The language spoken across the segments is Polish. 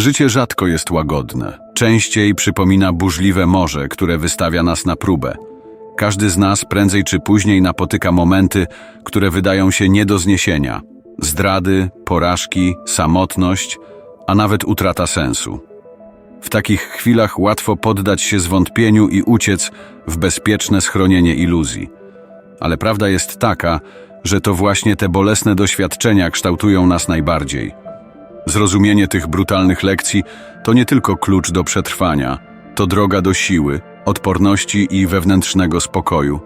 Życie rzadko jest łagodne. Częściej przypomina burzliwe morze, które wystawia nas na próbę. Każdy z nas prędzej czy później napotyka momenty, które wydają się nie do zniesienia. Zdrady, porażki, samotność, a nawet utrata sensu. W takich chwilach łatwo poddać się zwątpieniu i uciec w bezpieczne schronienie iluzji. Ale prawda jest taka, że to właśnie te bolesne doświadczenia kształtują nas najbardziej. Zrozumienie tych brutalnych lekcji to nie tylko klucz do przetrwania, to droga do siły, odporności i wewnętrznego spokoju.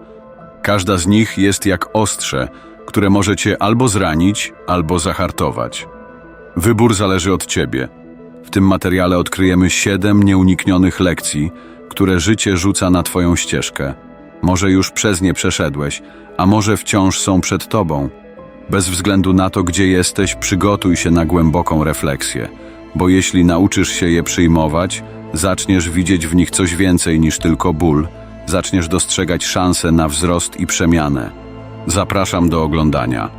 Każda z nich jest jak ostrze, które może cię albo zranić, albo zahartować. Wybór zależy od ciebie. W tym materiale odkryjemy siedem nieuniknionych lekcji, które życie rzuca na twoją ścieżkę. Może już przez nie przeszedłeś, a może wciąż są przed tobą. Bez względu na to, gdzie jesteś, przygotuj się na głęboką refleksję, bo jeśli nauczysz się je przyjmować, zaczniesz widzieć w nich coś więcej niż tylko ból, zaczniesz dostrzegać szanse na wzrost i przemianę. Zapraszam do oglądania.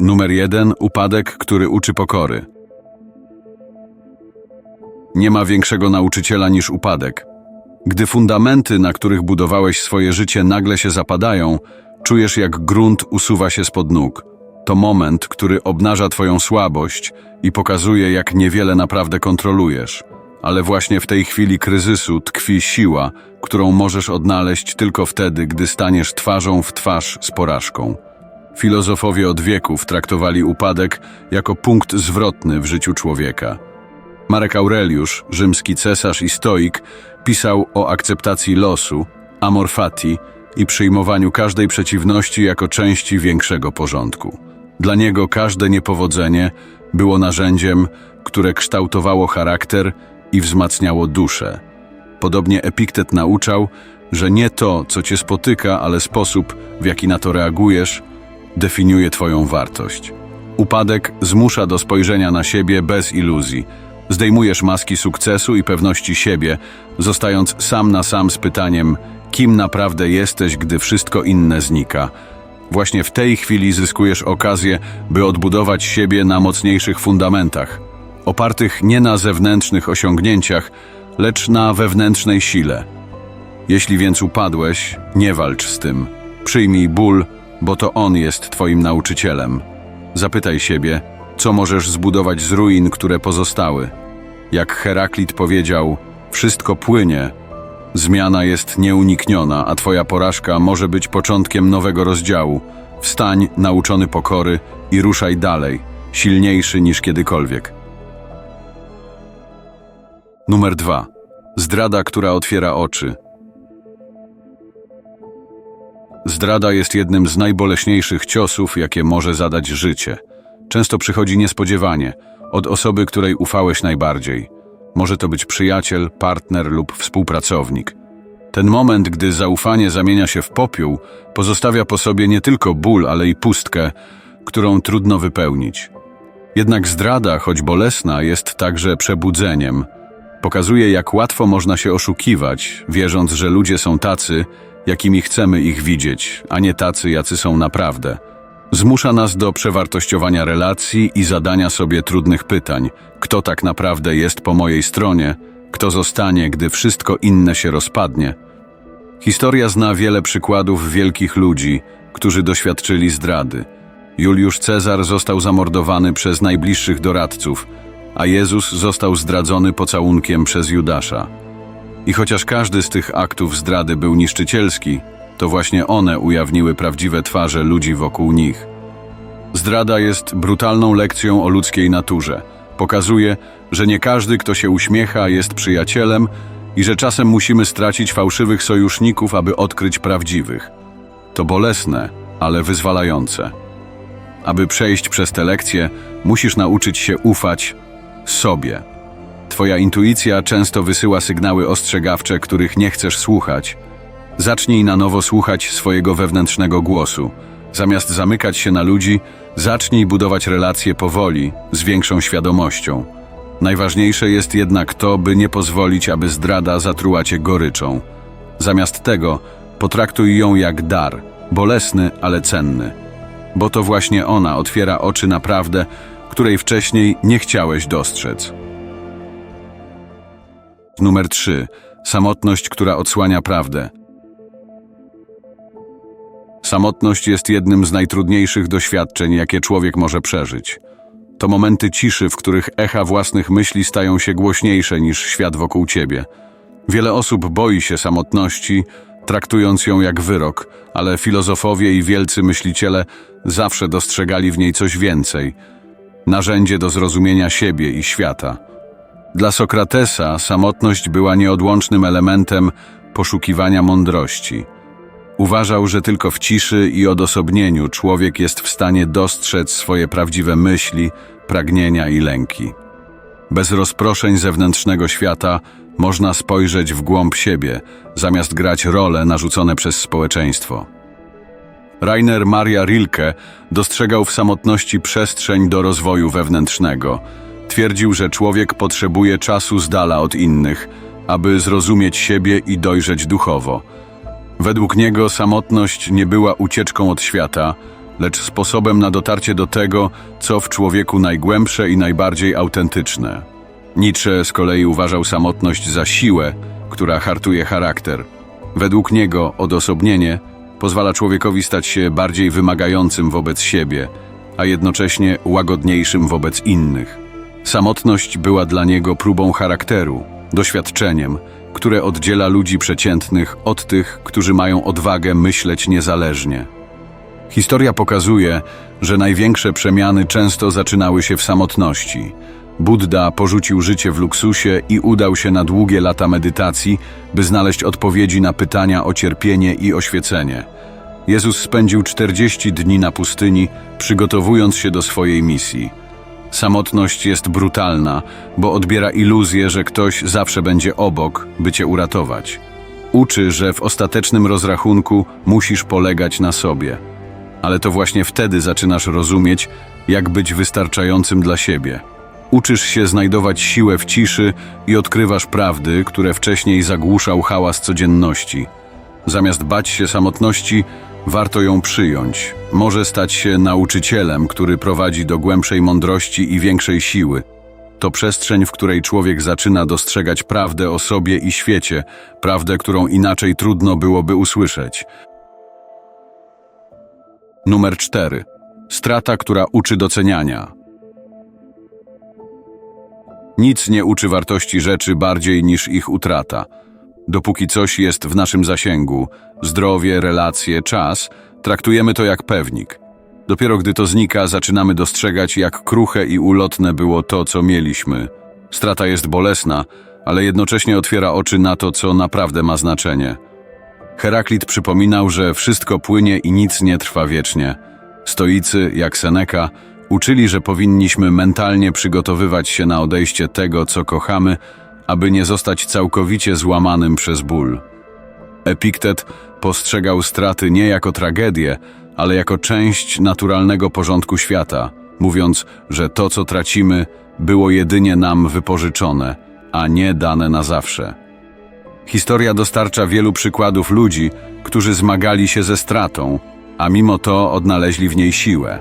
Numer jeden. Upadek, który uczy pokory. Nie ma większego nauczyciela niż upadek. Gdy fundamenty, na których budowałeś swoje życie, nagle się zapadają, czujesz jak grunt usuwa się spod nóg. To moment, który obnaża Twoją słabość i pokazuje, jak niewiele naprawdę kontrolujesz. Ale właśnie w tej chwili kryzysu tkwi siła, którą możesz odnaleźć tylko wtedy, gdy staniesz twarzą w twarz z porażką. Filozofowie od wieków traktowali upadek jako punkt zwrotny w życiu człowieka. Marek Aureliusz, rzymski cesarz i stoik, pisał o akceptacji losu, amor fati i przyjmowaniu każdej przeciwności jako części większego porządku. Dla niego każde niepowodzenie było narzędziem, które kształtowało charakter i wzmacniało duszę. Podobnie Epiktet nauczał, że nie to, co cię spotyka, ale sposób, w jaki na to reagujesz, definiuje twoją wartość. Upadek zmusza do spojrzenia na siebie bez iluzji. Zdejmujesz maski sukcesu i pewności siebie, zostając sam na sam z pytaniem, kim naprawdę jesteś, gdy wszystko inne znika. Właśnie w tej chwili zyskujesz okazję, by odbudować siebie na mocniejszych fundamentach, opartych nie na zewnętrznych osiągnięciach, lecz na wewnętrznej sile. Jeśli więc upadłeś, nie walcz z tym. Przyjmij ból, bo to on jest twoim nauczycielem. Zapytaj siebie, co możesz zbudować z ruin, które pozostały. Jak Heraklit powiedział, wszystko płynie. Zmiana jest nieunikniona, a twoja porażka może być początkiem nowego rozdziału. Wstań, nauczony pokory i ruszaj dalej, silniejszy niż kiedykolwiek. Numer dwa. Zdrada, która otwiera oczy. Zdrada jest jednym z najboleśniejszych ciosów, jakie może zadać życie. Często przychodzi niespodziewanie, od osoby, której ufałeś najbardziej. Może to być przyjaciel, partner lub współpracownik. Ten moment, gdy zaufanie zamienia się w popiół, pozostawia po sobie nie tylko ból, ale i pustkę, którą trudno wypełnić. Jednak zdrada, choć bolesna, jest także przebudzeniem. Pokazuje, jak łatwo można się oszukiwać, wierząc, że ludzie są tacy, jakimi chcemy ich widzieć, a nie tacy, jacy są naprawdę. Zmusza nas do przewartościowania relacji i zadania sobie trudnych pytań: kto tak naprawdę jest po mojej stronie, kto zostanie, gdy wszystko inne się rozpadnie. Historia zna wiele przykładów wielkich ludzi, którzy doświadczyli zdrady. Juliusz Cezar został zamordowany przez najbliższych doradców, a Jezus został zdradzony pocałunkiem przez Judasza. I chociaż każdy z tych aktów zdrady był niszczycielski, to właśnie one ujawniły prawdziwe twarze ludzi wokół nich. Zdrada jest brutalną lekcją o ludzkiej naturze. Pokazuje, że nie każdy, kto się uśmiecha, jest przyjacielem i że czasem musimy stracić fałszywych sojuszników, aby odkryć prawdziwych. To bolesne, ale wyzwalające. Aby przejść przez te lekcje, musisz nauczyć się ufać sobie. Twoja intuicja często wysyła sygnały ostrzegawcze, których nie chcesz słuchać. Zacznij na nowo słuchać swojego wewnętrznego głosu. Zamiast zamykać się na ludzi, zacznij budować relacje powoli, z większą świadomością. Najważniejsze jest jednak to, by nie pozwolić, aby zdrada zatruła cię goryczą. Zamiast tego, potraktuj ją jak dar, bolesny, ale cenny. Bo to właśnie ona otwiera oczy na prawdę, której wcześniej nie chciałeś dostrzec. Numer 3. Samotność, która odsłania prawdę. Samotność jest jednym z najtrudniejszych doświadczeń, jakie człowiek może przeżyć. To momenty ciszy, w których echa własnych myśli stają się głośniejsze niż świat wokół ciebie. Wiele osób boi się samotności, traktując ją jak wyrok, ale filozofowie i wielcy myśliciele zawsze dostrzegali w niej coś więcej narzędzie do zrozumienia siebie i świata. Dla Sokratesa samotność była nieodłącznym elementem poszukiwania mądrości. Uważał, że tylko w ciszy i odosobnieniu człowiek jest w stanie dostrzec swoje prawdziwe myśli, pragnienia i lęki. Bez rozproszeń zewnętrznego świata można spojrzeć w głąb siebie, zamiast grać role narzucone przez społeczeństwo. Rainer Maria Rilke dostrzegał w samotności przestrzeń do rozwoju wewnętrznego. Twierdził, że człowiek potrzebuje czasu z dala od innych, aby zrozumieć siebie i dojrzeć duchowo. Według niego samotność nie była ucieczką od świata, lecz sposobem na dotarcie do tego, co w człowieku najgłębsze i najbardziej autentyczne. Nietzsche z kolei uważał samotność za siłę, która hartuje charakter. Według niego odosobnienie pozwala człowiekowi stać się bardziej wymagającym wobec siebie, a jednocześnie łagodniejszym wobec innych. Samotność była dla niego próbą charakteru, doświadczeniem, które oddziela ludzi przeciętnych od tych, którzy mają odwagę myśleć niezależnie. Historia pokazuje, że największe przemiany często zaczynały się w samotności. Buddha porzucił życie w luksusie i udał się na długie lata medytacji, by znaleźć odpowiedzi na pytania o cierpienie i oświecenie. Jezus spędził 40 dni na pustyni, przygotowując się do swojej misji. Samotność jest brutalna, bo odbiera iluzję, że ktoś zawsze będzie obok, by cię uratować. Uczy, że w ostatecznym rozrachunku musisz polegać na sobie. Ale to właśnie wtedy zaczynasz rozumieć, jak być wystarczającym dla siebie. Uczysz się znajdować siłę w ciszy i odkrywasz prawdy, które wcześniej zagłuszał hałas codzienności. Zamiast bać się samotności, warto ją przyjąć. Może stać się nauczycielem, który prowadzi do głębszej mądrości i większej siły. To przestrzeń, w której człowiek zaczyna dostrzegać prawdę o sobie i świecie, prawdę, którą inaczej trudno byłoby usłyszeć. Numer 4. Strata, która uczy doceniania. Nic nie uczy wartości rzeczy bardziej niż ich utrata. Dopóki coś jest w naszym zasięgu zdrowie, relacje, czas traktujemy to jak pewnik. Dopiero gdy to znika, zaczynamy dostrzegać, jak kruche i ulotne było to, co mieliśmy. Strata jest bolesna, ale jednocześnie otwiera oczy na to, co naprawdę ma znaczenie. Heraklit przypominał, że wszystko płynie i nic nie trwa wiecznie. Stoicy, jak Seneca, uczyli, że powinniśmy mentalnie przygotowywać się na odejście tego, co kochamy, aby nie zostać całkowicie złamanym przez ból. Epiktet postrzegał straty nie jako tragedię, ale jako część naturalnego porządku świata, mówiąc, że to, co tracimy, było jedynie nam wypożyczone, a nie dane na zawsze. Historia dostarcza wielu przykładów ludzi, którzy zmagali się ze stratą, a mimo to odnaleźli w niej siłę.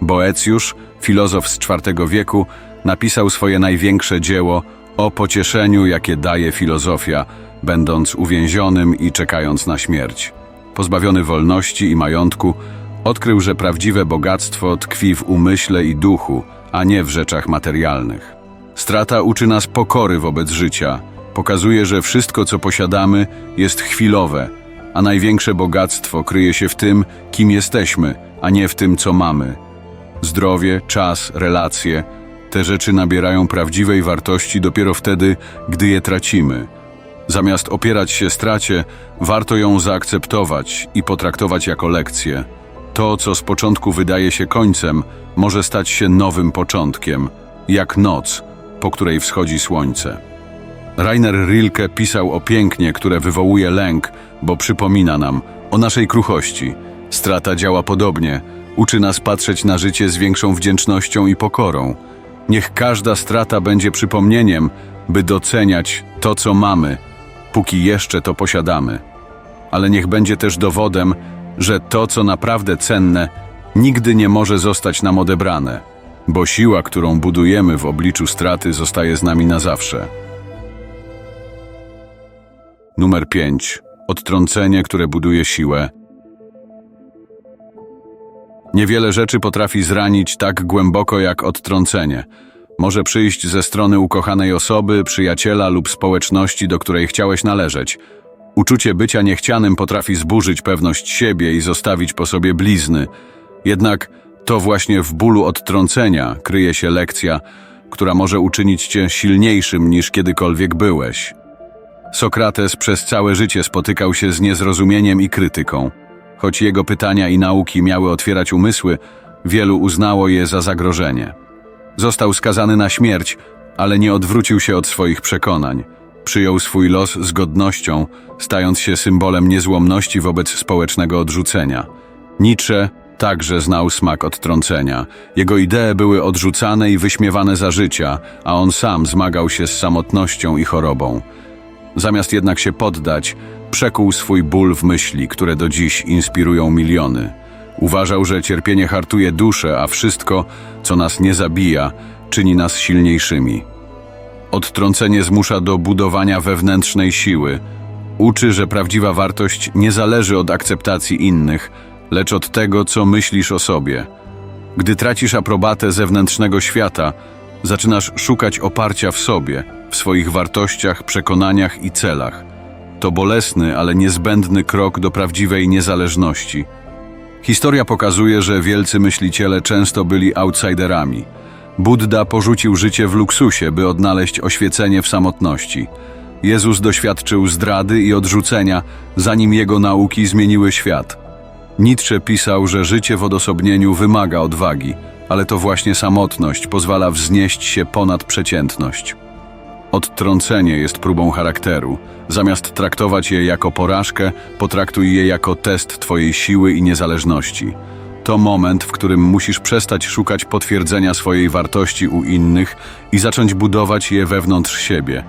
Boecjusz, filozof z IV wieku, napisał swoje największe dzieło o pocieszeniu, jakie daje filozofia, będąc uwięzionym i czekając na śmierć. Pozbawiony wolności i majątku, odkrył, że prawdziwe bogactwo tkwi w umyśle i duchu, a nie w rzeczach materialnych. Strata uczy nas pokory wobec życia, pokazuje, że wszystko, co posiadamy, jest chwilowe, a największe bogactwo kryje się w tym, kim jesteśmy, a nie w tym, co mamy. Zdrowie, czas, relacje te rzeczy nabierają prawdziwej wartości dopiero wtedy, gdy je tracimy. Zamiast opierać się stracie, warto ją zaakceptować i potraktować jako lekcję. To, co z początku wydaje się końcem, może stać się nowym początkiem, jak noc, po której wschodzi słońce. Rainer Rilke pisał o pięknie, które wywołuje lęk, bo przypomina nam o naszej kruchości. Strata działa podobnie, uczy nas patrzeć na życie z większą wdzięcznością i pokorą. Niech każda strata będzie przypomnieniem, by doceniać to, co mamy, póki jeszcze to posiadamy. Ale niech będzie też dowodem, że to, co naprawdę cenne, nigdy nie może zostać nam odebrane. bo siła, którą budujemy w obliczu straty, zostaje z nami na zawsze. Numer 5. Odtrącenie, które buduje siłę. Niewiele rzeczy potrafi zranić tak głęboko jak odtrącenie. Może przyjść ze strony ukochanej osoby, przyjaciela lub społeczności, do której chciałeś należeć. Uczucie bycia niechcianym potrafi zburzyć pewność siebie i zostawić po sobie blizny. Jednak to właśnie w bólu odtrącenia kryje się lekcja, która może uczynić cię silniejszym niż kiedykolwiek byłeś. Sokrates przez całe życie spotykał się z niezrozumieniem i krytyką. Choć jego pytania i nauki miały otwierać umysły, wielu uznało je za zagrożenie. Został skazany na śmierć, ale nie odwrócił się od swoich przekonań. Przyjął swój los z godnością, stając się symbolem niezłomności wobec społecznego odrzucenia. Nietzsche także znał smak odtrącenia. Jego idee były odrzucane i wyśmiewane za życia, a on sam zmagał się z samotnością i chorobą. Zamiast jednak się poddać, przekuł swój ból w myśli, które do dziś inspirują miliony. Uważał, że cierpienie hartuje duszę, a wszystko, co nas nie zabija, czyni nas silniejszymi. Odtrącenie zmusza do budowania wewnętrznej siły. Uczy, że prawdziwa wartość nie zależy od akceptacji innych, lecz od tego, co myślisz o sobie. Gdy tracisz aprobatę zewnętrznego świata, zaczynasz szukać oparcia w sobie, w swoich wartościach, przekonaniach i celach. To bolesny, ale niezbędny krok do prawdziwej niezależności. Historia pokazuje, że wielcy myśliciele często byli outsiderami. Buddha porzucił życie w luksusie, by odnaleźć oświecenie w samotności. Jezus doświadczył zdrady i odrzucenia, zanim jego nauki zmieniły świat. Nietzsche pisał, że życie w odosobnieniu wymaga odwagi, ale to właśnie samotność pozwala wznieść się ponad przeciętność. Odtrącenie jest próbą charakteru. Zamiast traktować je jako porażkę, potraktuj je jako test Twojej siły i niezależności. To moment, w którym musisz przestać szukać potwierdzenia swojej wartości u innych i zacząć budować je wewnątrz siebie.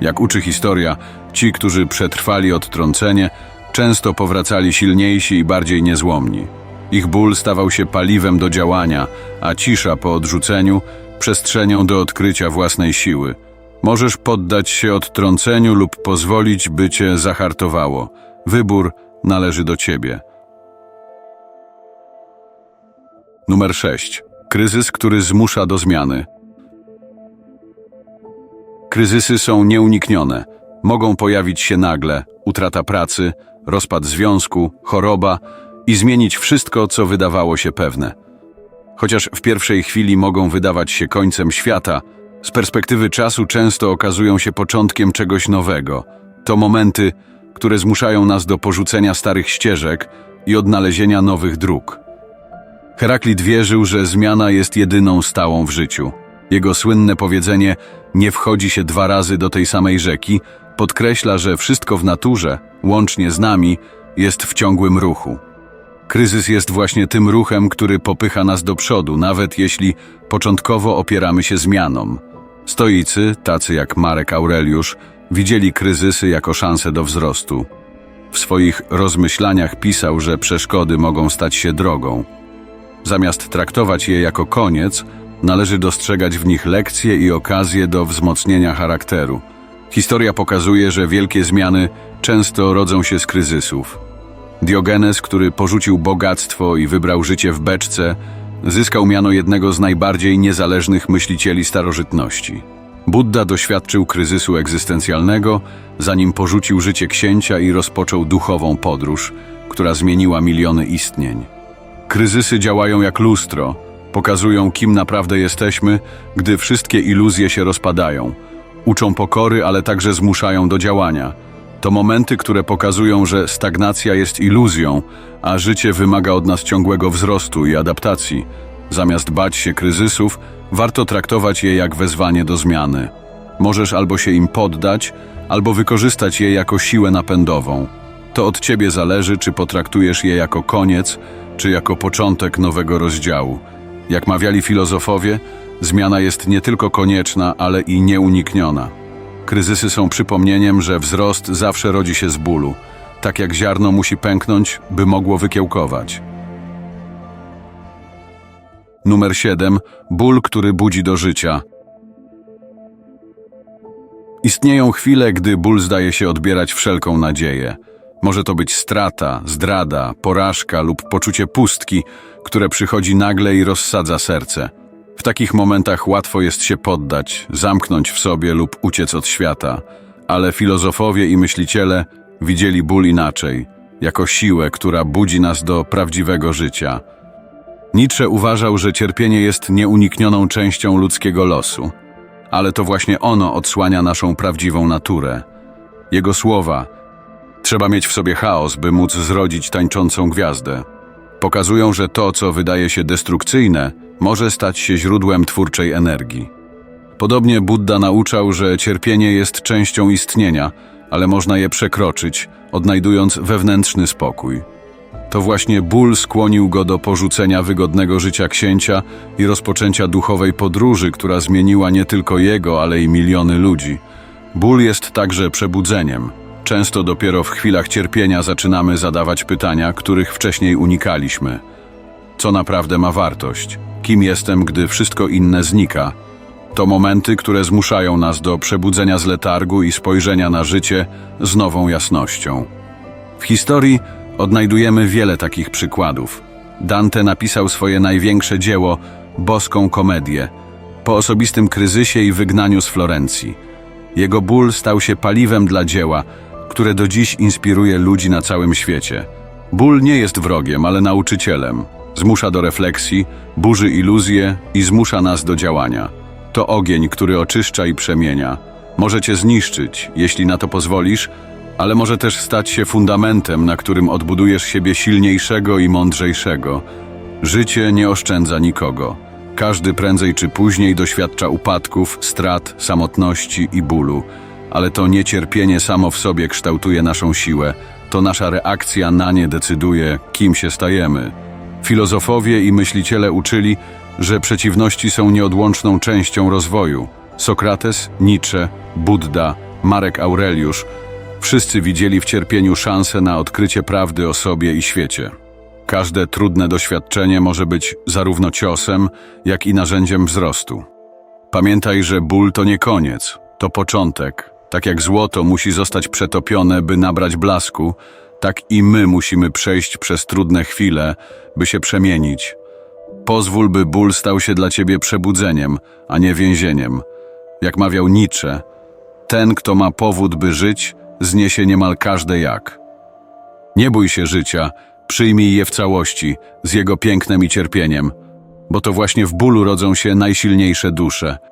Jak uczy historia, ci, którzy przetrwali odtrącenie, często powracali silniejsi i bardziej niezłomni. Ich ból stawał się paliwem do działania, a cisza po odrzuceniu przestrzenią do odkrycia własnej siły. Możesz poddać się odtrąceniu lub pozwolić, by cię zahartowało. Wybór należy do ciebie. Numer 6. Kryzys, który zmusza do zmiany. Kryzysy są nieuniknione. Mogą pojawić się nagle utrata pracy, rozpad związku, choroba i zmienić wszystko, co wydawało się pewne. Chociaż w pierwszej chwili mogą wydawać się końcem świata, z perspektywy czasu często okazują się początkiem czegoś nowego. To momenty, które zmuszają nas do porzucenia starych ścieżek i odnalezienia nowych dróg. Heraklit wierzył, że zmiana jest jedyną stałą w życiu. Jego słynne powiedzenie nie wchodzi się dwa razy do tej samej rzeki podkreśla, że wszystko w naturze, łącznie z nami, jest w ciągłym ruchu. Kryzys jest właśnie tym ruchem, który popycha nas do przodu, nawet jeśli początkowo opieramy się zmianom. Stoicy, tacy jak Marek Aureliusz, widzieli kryzysy jako szansę do wzrostu. W swoich rozmyślaniach pisał, że przeszkody mogą stać się drogą. Zamiast traktować je jako koniec, należy dostrzegać w nich lekcje i okazje do wzmocnienia charakteru. Historia pokazuje, że wielkie zmiany często rodzą się z kryzysów. Diogenes, który porzucił bogactwo i wybrał życie w beczce, zyskał miano jednego z najbardziej niezależnych myślicieli starożytności. Buddha doświadczył kryzysu egzystencjalnego, zanim porzucił życie księcia i rozpoczął duchową podróż, która zmieniła miliony istnień. Kryzysy działają jak lustro, pokazują kim naprawdę jesteśmy, gdy wszystkie iluzje się rozpadają. Uczą pokory, ale także zmuszają do działania. To momenty, które pokazują, że stagnacja jest iluzją, a życie wymaga od nas ciągłego wzrostu i adaptacji. Zamiast bać się kryzysów, warto traktować je jak wezwanie do zmiany. Możesz albo się im poddać, albo wykorzystać je jako siłę napędową. To od ciebie zależy, czy potraktujesz je jako koniec, czy jako początek nowego rozdziału. Jak mawiali filozofowie, zmiana jest nie tylko konieczna, ale i nieunikniona. Kryzysy są przypomnieniem, że wzrost zawsze rodzi się z bólu, tak jak ziarno musi pęknąć, by mogło wykiełkować. Numer 7. Ból, który budzi do życia. Istnieją chwile, gdy ból zdaje się odbierać wszelką nadzieję. Może to być strata, zdrada, porażka lub poczucie pustki, które przychodzi nagle i rozsadza serce. W takich momentach łatwo jest się poddać, zamknąć w sobie lub uciec od świata, ale filozofowie i myśliciele widzieli ból inaczej, jako siłę, która budzi nas do prawdziwego życia. Nietzsche uważał, że cierpienie jest nieuniknioną częścią ludzkiego losu, ale to właśnie ono odsłania naszą prawdziwą naturę. Jego słowa Trzeba mieć w sobie chaos, by móc zrodzić tańczącą gwiazdę. Pokazują, że to, co wydaje się destrukcyjne, może stać się źródłem twórczej energii. Podobnie Buddha nauczał, że cierpienie jest częścią istnienia, ale można je przekroczyć, odnajdując wewnętrzny spokój. To właśnie ból skłonił go do porzucenia wygodnego życia księcia i rozpoczęcia duchowej podróży, która zmieniła nie tylko jego, ale i miliony ludzi. Ból jest także przebudzeniem. Często dopiero w chwilach cierpienia zaczynamy zadawać pytania, których wcześniej unikaliśmy. Co naprawdę ma wartość? Kim jestem, gdy wszystko inne znika? To momenty, które zmuszają nas do przebudzenia z letargu i spojrzenia na życie z nową jasnością. W historii odnajdujemy wiele takich przykładów. Dante napisał swoje największe dzieło, boską komedię, po osobistym kryzysie i wygnaniu z Florencji. Jego ból stał się paliwem dla dzieła, które do dziś inspiruje ludzi na całym świecie. Ból nie jest wrogiem, ale nauczycielem. Zmusza do refleksji, burzy iluzje i zmusza nas do działania. To ogień, który oczyszcza i przemienia. Może cię zniszczyć, jeśli na to pozwolisz, ale może też stać się fundamentem, na którym odbudujesz siebie silniejszego i mądrzejszego. Życie nie oszczędza nikogo. Każdy prędzej czy później doświadcza upadków, strat, samotności i bólu, ale to niecierpienie samo w sobie kształtuje naszą siłę, to nasza reakcja na nie decyduje, kim się stajemy. Filozofowie i myśliciele uczyli, że przeciwności są nieodłączną częścią rozwoju. Sokrates, Nietzsche, Buddha, Marek Aureliusz wszyscy widzieli w cierpieniu szansę na odkrycie prawdy o sobie i świecie. Każde trudne doświadczenie może być zarówno ciosem, jak i narzędziem wzrostu. Pamiętaj, że ból to nie koniec, to początek. Tak jak złoto musi zostać przetopione, by nabrać blasku, tak i my musimy przejść przez trudne chwile, by się przemienić. Pozwól, by ból stał się dla ciebie przebudzeniem, a nie więzieniem. Jak mawiał Nietzsche, ten, kto ma powód, by żyć, zniesie niemal każde jak. Nie bój się życia, przyjmij je w całości, z jego pięknem i cierpieniem, bo to właśnie w bólu rodzą się najsilniejsze dusze –